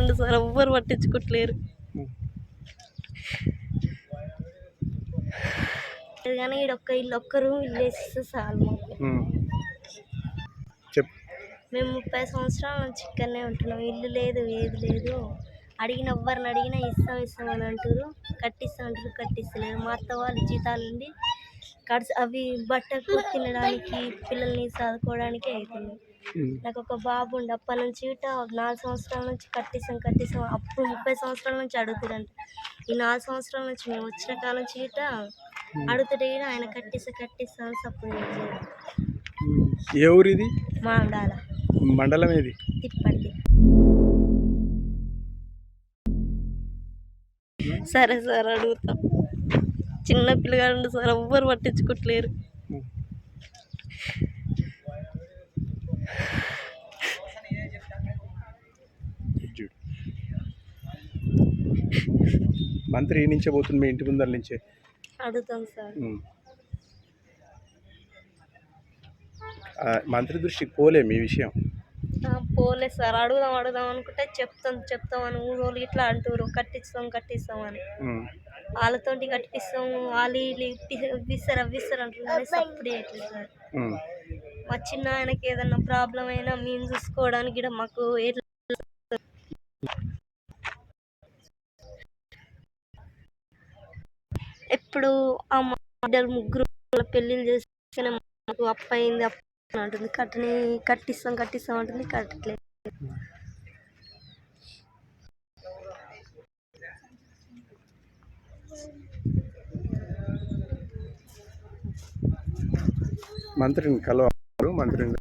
పిల్లగాడు సార్ ఎవ్వరు పట్టించుకోవట్లేరు కానీ ఈడ ఒక్క ఇల్లు ఒక్క రూమ్ ఇల్లు వేసిస్తే చాలు మాకు. మేము ముప్పై సంవత్సరాల నుంచి ఇక్కడనే ఉంటున్నాం. ఇల్లు లేదు ఏది లేదు. అడిగిన ఎవ్వరిని అడిగినా ఇస్తాం ఇస్తాం అని అంటారు. కట్టిస్తాం అంటారు కట్టిస్తలేరు. మా అత్త వాళ్ళు జీతాలు ఉండి కడిసి అవి బట్టకు తినడానికి పిల్లల్ని చదువుకోవడానికి అవుతుంది. నాకు ఒక బాబు ఉండి అప్పటి నుంచి నాలుగు సంవత్సరాల నుంచి కట్టిస్తాం కట్టిస్తాం. అప్పుడు ముప్పై సంవత్సరాల నుంచి అడుగుతారంట ఈ నాలుగు సంవత్సరాల నుంచి మేము వచ్చిన కాలం నుంచి ఇట అడుగుతుంటే ఆయన కట్టిస్తా కట్టిస్తా అని సపోర్ట్ చేయలేదు. ఏ ఊరు ఇది మండలం ఏది? తిప్పటి సరే సార్ అడుగుతాం. చిన్న పిల్లగాడు సార్ ఎవ్వరు పట్టించుకోవట్లేరు మంత్రి ఈ నుంచే పోతుంది మీ ఇంటి ముందర నుంచే? అడుగుతాం సార్. మంత్రి దృష్టికి పోలే మీ విషయం? పోలే సార్. అడుగుదాం అడుగుదాం అనుకుంటే చెప్తాం చెప్తాం అని ఊరోళ్ళు ఇట్లా అంటారు కట్టిస్తాం కట్టిస్తాం అని. ఉమ్. వాళ్ళతోటి కట్టిస్తాం వాళ్ళు ఇవ్విస్తారు అవ్విస్తారు చేయట్లేదు సార్. మా చిన్న ఆయనకి ఏదన్నా ప్రాబ్లం అయినా మేము చూసుకోవడానికి మాకు ఎట్లా ఇప్పుడు ఆ మా ఇద్దరు ముగ్గురు వాళ్ళ పెళ్ళిళ్ళు చేసుకునే మాకు అప్పు అయింది అప్పు అంటుంది. కట్టని కట్టిస్తాం కట్టిస్తాం అంటుంది. కట్టట్లేదు. మంత్రిని కలవారు మంత్రిని